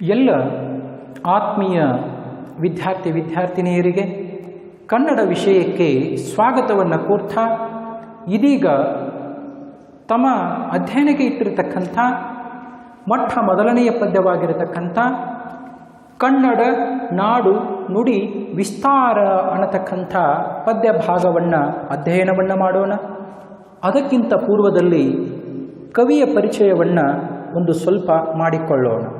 ಎಲ್ಲ ಆತ್ಮೀಯ ವಿದ್ಯಾರ್ಥಿ ವಿದ್ಯಾರ್ಥಿನಿಯರಿಗೆ ಕನ್ನಡ ವಿಷಯಕ್ಕೆ ಸ್ವಾಗತವನ್ನು ಕೋರ್ತಾ ಇದೀಗ ತಮ್ಮ ಅಧ್ಯಯನಕ್ಕೆ ಇಟ್ಟಿರತಕ್ಕಂಥ ಮೊಟ್ಟ ಮೊದಲನೆಯ ಪದ್ಯವಾಗಿರತಕ್ಕಂಥ ಕನ್ನಡ ನಾಡು ನುಡಿ ವಿಸ್ತಾರ ಅನ್ನತಕ್ಕಂಥ ಪದ್ಯ ಭಾಗವನ್ನು ಅಧ್ಯಯನವನ್ನು ಮಾಡೋಣ. ಅದಕ್ಕಿಂತ ಪೂರ್ವದಲ್ಲಿ ಕವಿಯ ಪರಿಚಯವನ್ನು ಒಂದು ಸ್ವಲ್ಪ ಮಾಡಿಕೊಳ್ಳೋಣ.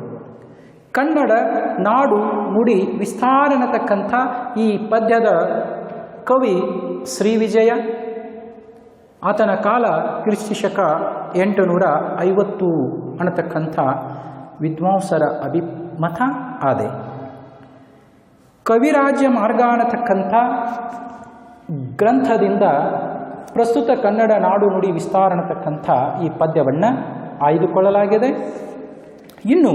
ಕನ್ನಡ ನಾಡು ನುಡಿ ವಿಸ್ತಾರ ಅನ್ನತಕ್ಕಂಥ ಈ ಪದ್ಯದ ಕವಿ ಶ್ರೀ ವಿಜಯ ಆತನ ಕಾಲ ಕ್ರಿಶ್ಚಿಶಕ ಎಂಟು ನೂರ ಐವತ್ತು ಅನ್ನತಕ್ಕಂಥ ವಿದ್ವಾಂಸರ ಅಭಿಮತ ಆದೆ. ಕವಿರಾಜ್ಯ ಮಾರ್ಗ ಅನ್ನತಕ್ಕಂಥ ಗ್ರಂಥದಿಂದ ಪ್ರಸ್ತುತ ಕನ್ನಡ ನಾಡು ನುಡಿ ವಿಸ್ತಾರ ಅನ್ನತಕ್ಕಂಥ ಈ ಪದ್ಯವನ್ನು ಆಯ್ದುಕೊಳ್ಳಲಾಗಿದೆ. ಇನ್ನು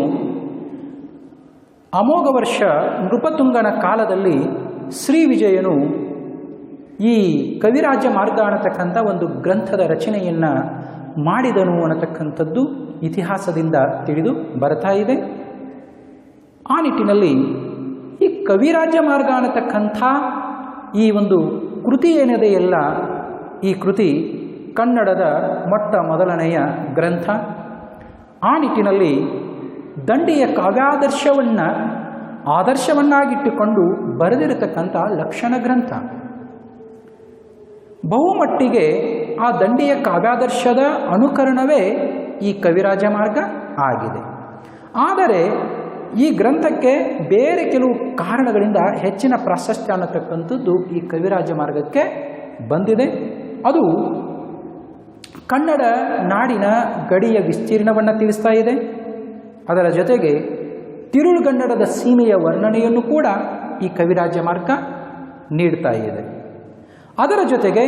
ಅಮೋಘ ವರ್ಷ ನೃಪತುಂಗನ ಕಾಲದಲ್ಲಿ ಶ್ರೀ ವಿಜಯನು ಈ ಕವಿರಾಜ್ಯ ಮಾರ್ಗ ಅನ್ನತಕ್ಕಂಥ ಒಂದು ಗ್ರಂಥದ ರಚನೆಯನ್ನು ಮಾಡಿದನು ಅನ್ನತಕ್ಕಂಥದ್ದು ಇತಿಹಾಸದಿಂದ ತಿಳಿದು ಬರ್ತಾ ಇದೆ. ಆ ನಿಟ್ಟಿನಲ್ಲಿ ಈ ಕವಿರಾಜ್ಯ ಮಾರ್ಗ ಅನ್ನತಕ್ಕಂಥ ಈ ಒಂದು ಕೃತಿ ಏನಿದೆಯಲ್ಲ ಈ ಕೃತಿ ಕನ್ನಡದ ಮೊಟ್ಟ ಮೊದಲನೆಯ ಗ್ರಂಥ. ಆ ನಿಟ್ಟಿನಲ್ಲಿ ದಂಡಿಯ ಕಾವ್ಯಾದರ್ಶವನ್ನು ಆದರ್ಶವನ್ನಾಗಿಟ್ಟುಕೊಂಡು ಬರೆದಿರತಕ್ಕಂಥ ಲಕ್ಷಣ ಗ್ರಂಥ. ಬಹುಮಟ್ಟಿಗೆ ಆ ದಂಡಿಯ ಕಾವ್ಯಾದರ್ಶದ ಅನುಕರಣವೇ ಈ ಕವಿರಾಜ ಮಾರ್ಗ ಆಗಿದೆ. ಆದರೆ ಈ ಗ್ರಂಥಕ್ಕೆ ಬೇರೆ ಕೆಲವು ಕಾರಣಗಳಿಂದ ಹೆಚ್ಚಿನ ಪ್ರಾಶಸ್ತ್ಯ ಅನ್ನತಕ್ಕಂಥದ್ದು ಈ ಕವಿರಾಜ ಮಾರ್ಗಕ್ಕೆ ಬಂದಿದೆ. ಅದು ಕನ್ನಡ ನಾಡಿನ ಗಡಿಯ ವಿಸ್ತೀರ್ಣವನ್ನು ತಿಳಿಸ್ತಾ ಇದೆ. ಅದರ ಜೊತೆಗೆ ತಿರುಳುಗನ್ನಡದ ಸೀಮೆಯ ವರ್ಣನೆಯನ್ನು ಕೂಡ ಈ ಕವಿರಾಜ್ಯ ಮಾರ್ಗ ನೀಡ್ತಾ ಇದೆ. ಅದರ ಜೊತೆಗೆ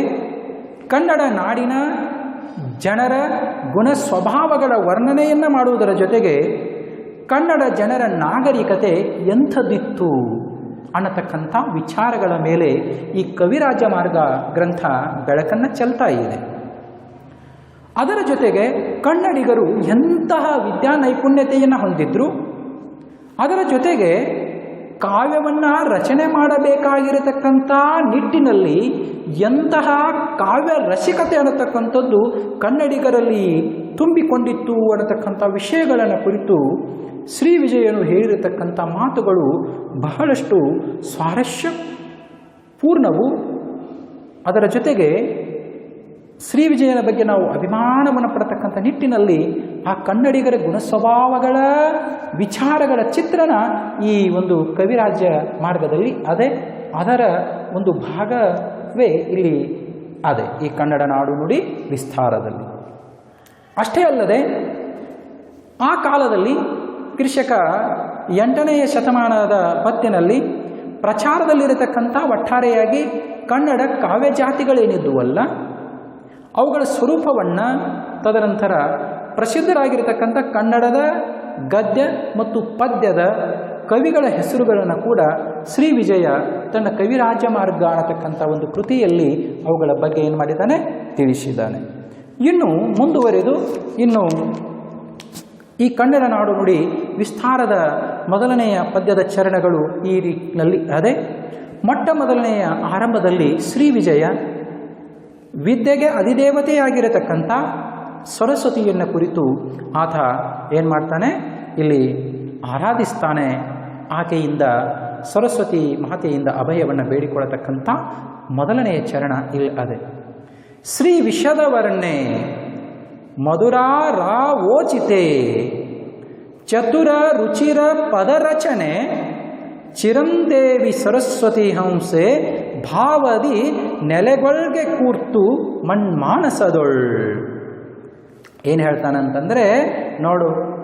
ಕನ್ನಡ ನಾಡಿನ ಜನರ ಗುಣ ಸ್ವಭಾವಗಳ ವರ್ಣನೆಯನ್ನು ಮಾಡುವುದರ ಜೊತೆಗೆ ಕನ್ನಡ ಜನರ ನಾಗರಿಕತೆ ಎಂಥದ್ದಿತ್ತು ಅನ್ನತಕ್ಕಂಥ ವಿಚಾರಗಳ ಮೇಲೆ ಈ ಕವಿರಾಜ ಮಾರ್ಗ ಗ್ರಂಥ ಬೆಳಕನ್ನು ಚೆಲ್ತಾ ಇದೆ. ಅದರ ಜೊತೆಗೆ ಕನ್ನಡಿಗರು ಎಂತಹ ವಿದ್ಯಾ ನೈಪುಣ್ಯತೆಯನ್ನು ಹೊಂದಿದ್ರು, ಅದರ ಜೊತೆಗೆ ಕಾವ್ಯವನ್ನು ರಚನೆ ಮಾಡಬೇಕಾಗಿರತಕ್ಕಂಥ ನಿಟ್ಟಿನಲ್ಲಿ ಎಂತಹ ಕಾವ್ಯ ರಸಿಕತೆ ಅನ್ನತಕ್ಕಂಥದ್ದು ಕನ್ನಡಿಗರಲ್ಲಿ ತುಂಬಿಕೊಂಡಿತ್ತು ಅನ್ನತಕ್ಕಂಥ ವಿಷಯಗಳನ್ನು ಕುರಿತು ಶ್ರೀ ವಿಜಯನು ಹೇಳಿರತಕ್ಕಂಥ ಮಾತುಗಳು ಬಹಳಷ್ಟು ಸ್ವಾರಸ್ಯ ಪೂರ್ಣವು ಅದರ ಜೊತೆಗೆ ಶ್ರೀ ವಿಜಯನ ಬಗ್ಗೆ ನಾವು ಅಭಿಮಾನವನ್ನು ಪಡತಕ್ಕಂಥ ನಿಟ್ಟಿನಲ್ಲಿ ಆ ಕನ್ನಡಿಗರ ಗುಣಸ್ವಭಾವಗಳ, ವಿಚಾರಗಳ ಚಿತ್ರಣ ಈ ಒಂದು ಕವಿರಾಜ್ಯ ಮಾರ್ಗದಲ್ಲಿ ಅದೇ, ಅದರ ಒಂದು ಭಾಗವೇ ಇಲ್ಲಿ ಅದೇ, ಈ ಕನ್ನಡ ನಾಡು ನುಡಿ ವಿಸ್ತಾರದಲ್ಲಿ. ಅಷ್ಟೇ ಅಲ್ಲದೆ, ಆ ಕಾಲದಲ್ಲಿ ಕೃಷಕ ಎಂಟನೆಯ ಶತಮಾನದ ಪತ್ತಿನಲ್ಲಿ ಪ್ರಚಾರದಲ್ಲಿರತಕ್ಕಂಥ ಒಟ್ಟಾರೆಯಾಗಿ ಕನ್ನಡ ಕಾವ್ಯ ಜಾತಿಗಳೇನಿದ್ದುವಲ್ಲ ಅವುಗಳ ಸ್ವರೂಪವನ್ನು ತದನಂತರ ಪ್ರಸಿದ್ಧರಾಗಿರತಕ್ಕಂಥ ಕನ್ನಡದ ಗದ್ಯ ಮತ್ತು ಪದ್ಯದ ಕವಿಗಳ ಹೆಸರುಗಳನ್ನು ಕೂಡ ಶ್ರೀ ವಿಜಯ ತನ್ನ ಕವಿರಾಜ ಮಾರ್ಗ ಅನ್ನತಕ್ಕಂಥ ಒಂದು ಕೃತಿಯಲ್ಲಿ ಅವುಗಳ ಬಗ್ಗೆ ಏನು ಮಾಡಿದ್ದಾನೆ? ತಿಳಿಸಿದ್ದಾನೆ. ಇನ್ನು ಮುಂದುವರೆದು ಇನ್ನು ಈ ಕನ್ನಡ ನಾಡು ನುಡಿ ವಿಸ್ತಾರದ ಮೊದಲನೆಯ ಪದ್ಯದ ಚರಣಗಳು ಈ ರೀತಿಯಲ್ಲಿ ಅದೇ. ಮೊಟ್ಟ ಮೊದಲನೆಯ ಆರಂಭದಲ್ಲಿ ಶ್ರೀ ವಿಜಯ ವಿದ್ಯೆಗೆ ಅಧಿದೇವತೆಯಾಗಿರತಕ್ಕಂಥ ಸರಸ್ವತಿಯನ್ನು ಕುರಿತು ಆತ ಏನು ಮಾಡ್ತಾನೆ? ಇಲ್ಲಿ ಆರಾಧಿಸ್ತಾನೆ. ಆಕೆಯಿಂದ ಸರಸ್ವತಿ ಮಾತೆಯಿಂದ ಅಭಯವನ್ನು ಬೇಡಿಕೊಳ್ಳತಕ್ಕಂಥ ಮೊದಲನೆಯ ಚರಣ ಇಲ್ಲಿ ಅದೇ. ಶ್ರೀ ವಿಷದವರ್ಣೆ ಮಧುರಾರಾವೋಚಿತೆ ಚತುರ ರುಚಿರ ಪದರಚನೆ ಚಿರಂದೇವಿ ಸರಸ್ವತಿ ಹಂಸೆ ಭಾವದಿ ನೆಲೆಗೊಳ್ಗೆ ಕೂರ್ತು ಮಣ್ಮಾನಸದೊಳ್. ಏನು ಹೇಳ್ತಾನಂತಂದರೆ, ನೋಡು,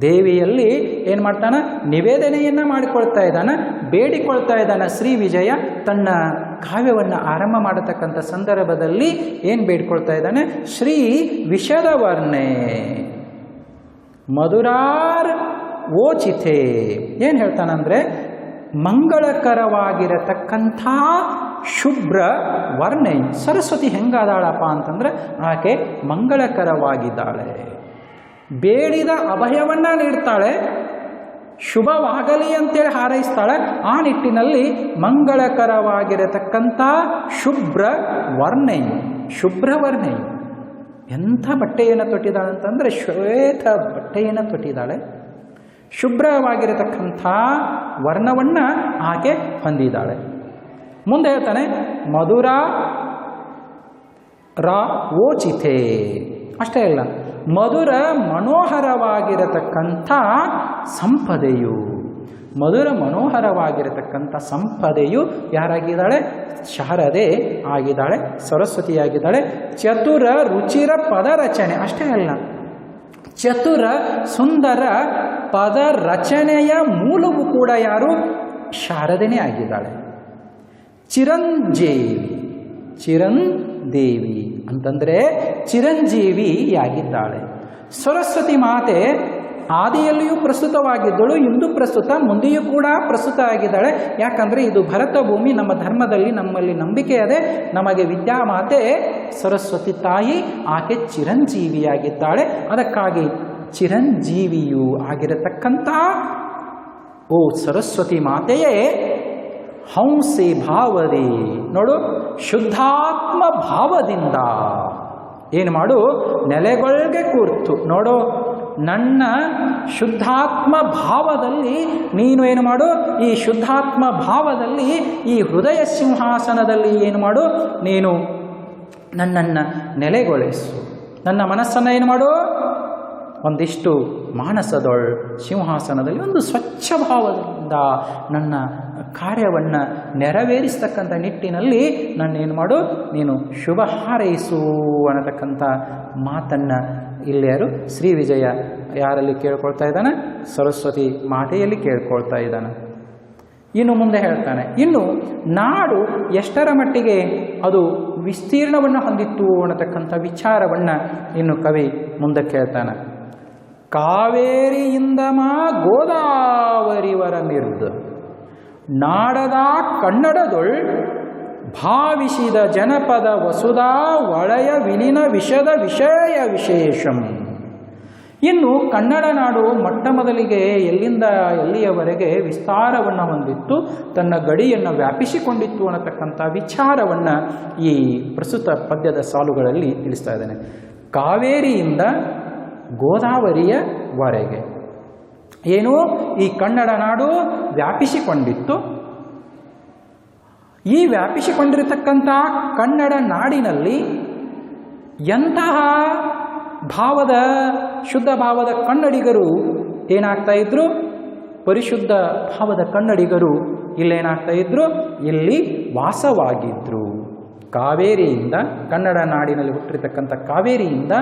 ದೇವಿಯಲ್ಲಿ ಏನು ಮಾಡ್ತಾನ? ನಿವೇದನೆಯನ್ನು ಮಾಡಿಕೊಳ್ತಾ ಇದ್ದಾನೆ, ಬೇಡಿಕೊಳ್ತಾ ಇದ್ದಾನೆ ಶ್ರೀ ವಿಜಯ. ತನ್ನ ಕಾವ್ಯವನ್ನು ಆರಂಭ ಮಾಡತಕ್ಕಂಥ ಸಂದರ್ಭದಲ್ಲಿ ಏನು ಬೇಡಿಕೊಳ್ತಾ ಇದ್ದಾನೆ? ಶ್ರೀ ವಿಷದವರ್ಣೆ. ಮಧುರಾರ್ ಓಚಿತೆ. ಏನು ಹೇಳ್ತಾನಂದರೆ ಮಂಗಳಕರವಾಗಿರತಕ್ಕಂಥ ಶುಭ್ರ ವರ್ಣೆ. ಸರಸ್ವತಿ ಹೆಂಗಾದಾಳಪ್ಪ ಅಂತಂದರೆ, ಆಕೆ ಮಂಗಳಕರವಾಗಿದ್ದಾಳೆ. ಬೇಡಿದ ಅಭಯವನ್ನು ನೀಡ್ತಾಳೆ. ಶುಭವಾಗಲಿ ಅಂತೇಳಿ ಹಾರೈಸ್ತಾಳೆ. ಆ ನಿಟ್ಟಿನಲ್ಲಿ ಮಂಗಳಕರವಾಗಿರತಕ್ಕಂಥ ಶುಭ್ರ ವರ್ಣೆಯು ಶುಭ್ರ ವರ್ಣೆಯು ಎಂಥ ಬಟ್ಟೆಯನ್ನು ತೊಟ್ಟಿದ್ದಾಳೆ ಅಂತಂದರೆ ಶ್ವೇತ ಬಟ್ಟೆಯನ್ನು ತೊಟ್ಟಿದ್ದಾಳೆ. ಶುಭ್ರವಾಗಿರತಕ್ಕಂಥ ವರ್ಣವನ್ನು ಆಕೆ ಹೊಂದಿದ್ದಾಳೆ. ಮುಂದೆ ಹೇಳ್ತಾನೆ, ಮಧುರ ರ ಓಚಿತೆ ಅಷ್ಟೇ ಅಲ್ಲ, ಮಧುರ ಮನೋಹರವಾಗಿರತಕ್ಕಂಥ ಸಂಪದೆಯು. ಮಧುರ ಮನೋಹರವಾಗಿರತಕ್ಕಂಥ ಸಂಪದೆಯು ಯಾರಾಗಿದ್ದಾಳೆ? ಶಾರದೆ ಆಗಿದ್ದಾಳೆ, ಸರಸ್ವತಿಯಾಗಿದ್ದಾಳೆ, ಚತುರ ರುಚಿರ ಪದರಚನೆ. ಅಷ್ಟೇ ಅಲ್ಲ ಚತುರ ಸುಂದರ ಪದ ರಚನೆಯ ಮೂಲವು ಕೂಡ ಯಾರು? ಶಾರದನೇ ಆಗಿದ್ದಾಳೆ. ಚಿರಂಜೀವಿ. ಚಿರಂದೇವಿ. ಅಂತಂದರೆ ಚಿರಂಜೀವಿಯಾಗಿದ್ದಾಳೆ. ಸರಸ್ವತಿ ಮಾತೆ ಆದಿಯಲ್ಲಿಯೂ ಪ್ರಸ್ತುತವಾಗಿದ್ದಳು, ಇಂದು ಪ್ರಸ್ತುತ, ಮುಂದೆಯೂ ಕೂಡ ಪ್ರಸ್ತುತ ಆಗಿದ್ದಾಳೆ. ಯಾಕಂದರೆ ಇದು ಭರತ ಭೂಮಿ ನಮ್ಮ ಧರ್ಮದಲ್ಲಿ ನಮ್ಮಲ್ಲಿ ನಂಬಿಕೆ ಅದೇ ನಮಗೆ ವಿದ್ಯಾಮಾತೆ ಸರಸ್ವತಿ ತಾಯಿ, ಆಕೆ ಚಿರಂಜೀವಿಯಾಗಿದ್ದಾಳೆ. ಅದಕ್ಕಾಗಿ ಚಿರಂಜೀವಿಯು ಆಗಿರತಕ್ಕಂಥ ಓ ಸರಸ್ವತಿ ಮಾತೆಯೇ, ಹಂಸೆ ಭಾವದಿ, ನೋಡು, ಶುದ್ಧಾತ್ಮ ಭಾವದಿಂದ. ಏನು ಮಾಡು, ನೆಲೆಗೊಳಗೆ ಕೂರ್ತು. ನೋಡು ನನ್ನ ಶುದ್ಧಾತ್ಮ ಭಾವದಲ್ಲಿ ನೀನು ಏನು ಮಾಡು? ಈ ಶುದ್ಧಾತ್ಮ ಭಾವದಲ್ಲಿ ಈ ಹೃದಯ ಸಿಂಹಾಸನದಲ್ಲಿ ಏನು ಮಾಡು? ನೀನು ನನ್ನನ್ನು ನೆಲೆಗೊಳಿಸು. ನನ್ನ ಮನಸ್ಸನ್ನು ಏನು ಮಾಡು? ಒಂದಿಷ್ಟು ಮಾನಸದೊಳ್ ಸಿಂಹಾಸನದಲ್ಲಿ, ಒಂದು ಸ್ವಚ್ಛ ಭಾವದಿಂದ ನನ್ನ ಕಾರ್ಯವನ್ನು ನೆರವೇರಿಸ್ತಕ್ಕಂಥ ನಿಟ್ಟಿನಲ್ಲಿ ನನ್ನೇನು ಮಾಡು? ನೀನು ಶುಭ ಹಾರೈಸು ಅನ್ನತಕ್ಕಂಥ ಮಾತನ್ನು ಇಲ್ಲಿಯರು ಶ್ರೀ ವಿಜಯ ಯಾರಲ್ಲಿ ಕೇಳ್ಕೊಳ್ತಾ ಇದ್ದಾನೆ? ಸರಸ್ವತಿ ಮಾತೆಯಲ್ಲಿ ಕೇಳ್ಕೊಳ್ತಾ ಇದ್ದಾನೆ. ಇನ್ನು ಮುಂದೆ ಹೇಳ್ತಾನೆ, ಇನ್ನು ನಾಡು ಎಷ್ಟರ ಮಟ್ಟಿಗೆ ಅದು ವಿಸ್ತೀರ್ಣವನ್ನು ಹೊಂದಿತ್ತು ಅನ್ನತಕ್ಕಂಥ ವಿಚಾರವನ್ನು ಇನ್ನು ಕವಿ ಮುಂದಕ್ಕೆ ಹೇಳ್ತಾನೆ ಮಾ ಗೋದಾವರಿವರ ನಿರ್ದ. ನಾಡದ ಕನ್ನಡದೊಳ್ ಭಾವಿಸಿದ ಜನಪದ ವಸುಧಾ ಒಳೆಯ ವಿಲಿನ ವಿಷದ, ವಿಷಯ, ವಿಶೇಷಂ. ಇನ್ನು ಕನ್ನಡ ನಾಡು ಮೊಟ್ಟ ಮೊದಲಿಗೆ ಎಲ್ಲಿಂದ ಎಲ್ಲಿಯವರೆಗೆ ವಿಸ್ತಾರವನ್ನು ಹೊಂದಿತ್ತು, ತನ್ನ ಗಡಿಯನ್ನು ವ್ಯಾಪಿಸಿಕೊಂಡಿತ್ತು ಅನ್ನತಕ್ಕಂಥ ವಿಚಾರವನ್ನು ಈ ಪ್ರಸ್ತುತ ಪದ್ಯದ ಸಾಲುಗಳಲ್ಲಿ ತಿಳಿಸ್ತಾ ಇದ್ದೇನೆ. ಕಾವೇರಿಯಿಂದ ಗೋದಾವರಿಯವರೆಗೆ ಏನು ಈ ಕನ್ನಡ ನಾಡು ವ್ಯಾಪಿಸಿಕೊಂಡಿತ್ತು. ಈ ವ್ಯಾಪಿಸಿಕೊಂಡಿರತಕ್ಕಂಥ ಕನ್ನಡ ನಾಡಿನಲ್ಲಿ ಎಂತಹ ಭಾವದ ಶುದ್ಧ ಭಾವದ ಕನ್ನಡಿಗರು ಏನಾಗ್ತಾ ಇದ್ರು? ಪರಿಶುದ್ಧ ಭಾವದ ಕನ್ನಡಿಗರು ಇಲ್ಲೇನಾಗ್ತಾ ಇದ್ರು? ಇಲ್ಲಿ ವಾಸವಾಗಿದ್ರು. ಕಾವೇರಿಯಿಂದ ಕನ್ನಡ ನಾಡಿನಲ್ಲಿ ಹುಟ್ಟಿರ್ತಕ್ಕಂಥ ಕಾವೇರಿಯಿಂದ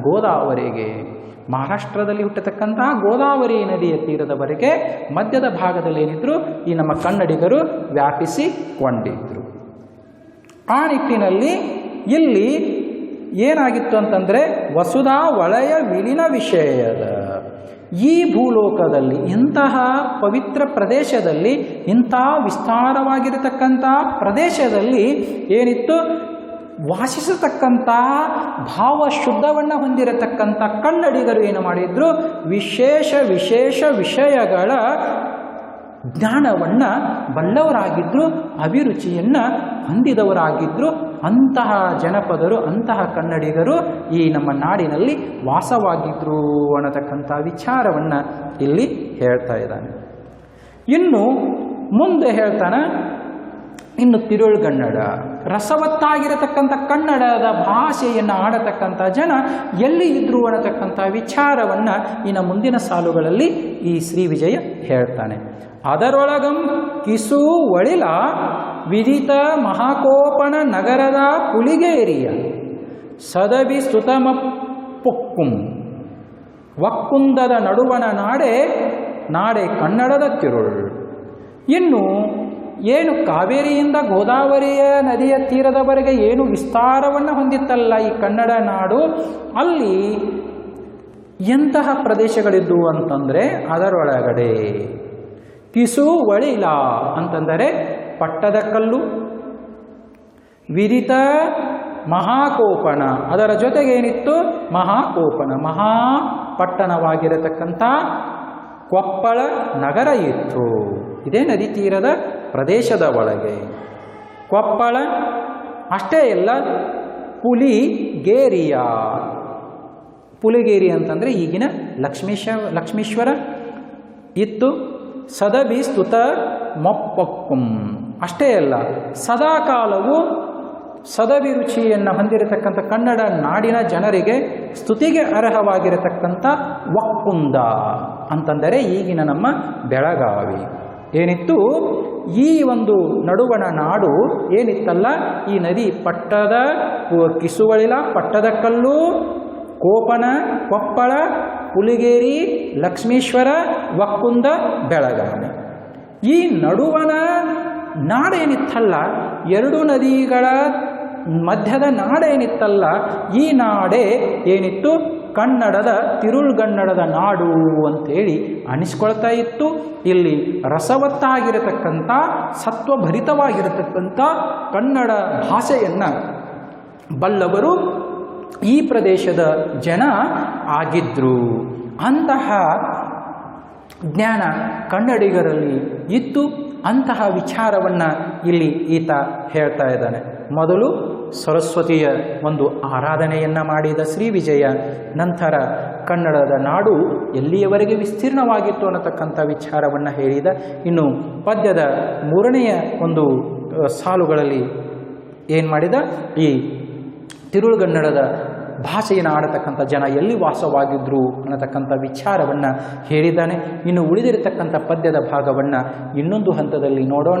ಗೋದಾವರಿಗೆ, ಮಹಾರಾಷ್ಟ್ರದಲ್ಲಿ ಹುಟ್ಟತಕ್ಕಂತಹ ಗೋದಾವರಿ ನದಿಯ ತೀರದವರೆಗೆ ಮಧ್ಯದ ಭಾಗದಲ್ಲಿ ಏನಿದ್ರು ಈ ನಮ್ಮ ಕನ್ನಡಿಗರು ವ್ಯಾಪಿಸಿಕೊಂಡಿದ್ರು. ಆ ನಿಟ್ಟಿನಲ್ಲಿ ಇಲ್ಲಿ ಏನಾಗಿತ್ತು ಅಂತಂದರೆ ವಸುಧಾ ವಲಯ ವಿಲೀನ ವಿಷಯದ. ಈ ಭೂಲೋಕದಲ್ಲಿ, ಇಂತಹ ಪವಿತ್ರ ಪ್ರದೇಶದಲ್ಲಿ ಇಂತಹ ವಿಸ್ತಾರವಾಗಿರತಕ್ಕಂಥ ಪ್ರದೇಶದಲ್ಲಿ ಏನಿತ್ತು? ವಾಸಿಸತಕ್ಕಂಥ ಭಾವ ಶುದ್ಧವನ್ನು ಹೊಂದಿರತಕ್ಕಂಥ ಕನ್ನಡಿಗರು ಏನು ಮಾಡಿದ್ರು? ವಿಶೇಷ ವಿಶೇಷ ವಿಷಯಗಳ ಜ್ಞಾನವನ್ನು ಬಲ್ಲವರಾಗಿದ್ದರು ಅಭಿರುಚಿಯನ್ನು ಹೊಂದಿದವರಾಗಿದ್ದರು ಅಂತಹ ಜನಪದರು, ಅಂತಹ ಕನ್ನಡಿಗರು ಈ ನಮ್ಮ ನಾಡಿನಲ್ಲಿ ವಾಸವಾಗಿದ್ದರು ಅನ್ನತಕ್ಕಂಥ ವಿಚಾರವನ್ನು ಇಲ್ಲಿ ಹೇಳ್ತಾ ಇದ್ದಾನೆ. ಇನ್ನು ಮುಂದೆ ಹೇಳ್ತಾನೆ, ಇನ್ನು ತಿರುಳುಗನ್ನಡ. ರಸವತ್ತಾಗಿರತಕ್ಕಂಥ ಕನ್ನಡದ ಭಾಷೆಯನ್ನು ಆಡತಕ್ಕಂಥ ಜನ ಎಲ್ಲಿ ಇದ್ರು ಅನ್ನತಕ್ಕಂಥ ವಿಚಾರವನ್ನು ಇನ್ನು ಮುಂದಿನ ಸಾಲುಗಳಲ್ಲಿ ಈ ಶ್ರೀ ವಿಜಯ ಹೇಳ್ತಾನೆ. ಅದರೊಳಗಂ ಕಿಸು ಒಳಿಲ ವಿದಿತ ಮಹಾಕೋಪನ ನಗರದ ಪುಲಿಗೇರಿಯ ಸದವಿ ಸುತಮ ಪೊಕ್ಕುಂ ವಕ್ಕುಂದದ ನಡುವಣ ನಾಡೆ ನಾಡೆ ಕನ್ನಡದ ತಿರುಳು. ಇನ್ನು ಏನು ಕಾವೇರಿಯಿಂದ ಗೋದಾವರಿಯ ನದಿಯ ತೀರದವರೆಗೆ ಏನು ವಿಸ್ತಾರವನ್ನು ಹೊಂದಿತ್ತಲ್ಲ ಈ ಕನ್ನಡ ನಾಡು? ಅಲ್ಲಿ ಎಂತಹ ಪ್ರದೇಶಗಳಿದ್ದವು ಅಂತಂದರೆ ಅದರೊಳಗಡೆ ಕಿಸು ಒಳಿಲ ಅಂತಂದರೆ ಪಟ್ಟದಕಲ್ಲು ವಿರಿತ ಮಹಾಕೋಪನ. ಅದರ ಜೊತೆಗೆ ಏನಿತ್ತು ಮಹಾಕೋಪನ ಮಹಾಪಟ್ಟಣವಾಗಿರತಕ್ಕಂಥ ಕೊಪ್ಪಳ ನಗರ ಇತ್ತು. ಇದೇ ನದಿ ತೀರದ ಪ್ರದೇಶದ ಒಳಗೆ. ಕೊಪ್ಪಳ, ಅಷ್ಟೇ ಅಲ್ಲ ಪುಲಿಗೇರಿಯ. ಪುಲಿಗೇರಿ ಅಂತಂದರೆ ಈಗಿನ ಲಕ್ಷ್ಮೀಶ, ಲಕ್ಷ್ಮೀಶ್ವರ, ಇತ್ತು, ಸದಬಿ ಸ್ತುತ ಮೊಪ್ಪಕ್ಕುಂ. ಅಷ್ಟೇ ಅಲ್ಲ, ಸದಾಕಾಲವು ಸದಭಿರುಚಿಯನ್ನು ಹೊಂದಿರತಕ್ಕಂಥ ಕನ್ನಡ ನಾಡಿನ ಜನರಿಗೆ ಸ್ತುತಿಗೆ ಅರ್ಹವಾಗಿರತಕ್ಕಂಥ ವಕ್ಕುಂದ ಅಂತಂದರೆ ಈಗಿನ ನಮ್ಮ ಬೆಳಗಾವಿ. ಏನಿತ್ತು? ಈ ಒಂದು ನಡುವಣ ನಾಡು ಏನಿತ್ತಲ್ಲ, ಈ ನದಿ ಪಟ್ಟದ ಕಿಸುವಳಿಲ, ಪಟ್ಟದ ಕಲ್ಲು, ಕೋಪನ, ಕೊಪ್ಪಳ, ಪುಲಿಗೇರಿ, ಲಕ್ಷ್ಮೀಶ್ವರ, ವಕ್ಕುಂದ, ಬೆಳಗಾವಿ. ಈ ನಡುವಣ ನಾಡೇನಿತ್ತಲ್ಲ, ಎರಡು ನದಿಗಳ ಮಧ್ಯದ ನಾಡೇನಿತ್ತಲ್ಲ, ಈ ನಾಡೇ ಏನಿತ್ತು? ಕನ್ನಡದ ತಿರುಳ್ಗನ್ನಡದ ನಾಡು ಅಂತೇಳಿ ಅನಿಸ್ಕೊಳ್ತಾ ಇತ್ತು. ಇಲ್ಲಿ ರಸವತ್ತಾಗಿರತಕ್ಕಂಥ, ಸತ್ವಭರಿತವಾಗಿರತಕ್ಕಂಥ ಕನ್ನಡ ಭಾಷೆಯನ್ನು ಬಲ್ಲವರು ಈ ಪ್ರದೇಶದ ಜನ ಆಗಿದ್ದರು ಅಂತಹ ಜ್ಞಾನ ಕನ್ನಡಿಗರಲ್ಲಿ ಇತ್ತು. ಅಂತಹ ವಿಚಾರವನ್ನು ಇಲ್ಲಿ ಈತ ಹೇಳ್ತಾ ಇದ್ದಾನೆ. ಮೊದಲು ಸರಸ್ವತಿಯ ಒಂದು ಆರಾಧನೆಯನ್ನು ಮಾಡಿದ ಶ್ರೀ ವಿಜಯ, ನಂತರ ಕನ್ನಡದ ನಾಡು ಎಲ್ಲಿಯವರೆಗೆ ವಿಸ್ತೀರ್ಣವಾಗಿತ್ತು ಅನ್ನತಕ್ಕಂಥ ವಿಚಾರವನ್ನು ಹೇಳಿದ. ಇನ್ನು ಪದ್ಯದ ಮೂರನೆಯ ಒಂದು ಸಾಲುಗಳಲ್ಲಿ ಏನು ಮಾಡಿದ? ಈ ತಿರುಳುಗನ್ನಡದ ಭಾಷೆಯನ್ನು ಆಡತಕ್ಕಂಥ ಜನ ಎಲ್ಲಿ ವಾಸವಾಗಿದ್ದರು ಅನ್ನತಕ್ಕಂಥ ವಿಚಾರವನ್ನು ಹೇಳಿದ್ದಾನೆ. ಇನ್ನು ಉಳಿದಿರತಕ್ಕಂಥ ಪದ್ಯದ ಭಾಗವನ್ನು ಇನ್ನೊಂದು ಹಂತದಲ್ಲಿ ನೋಡೋಣ.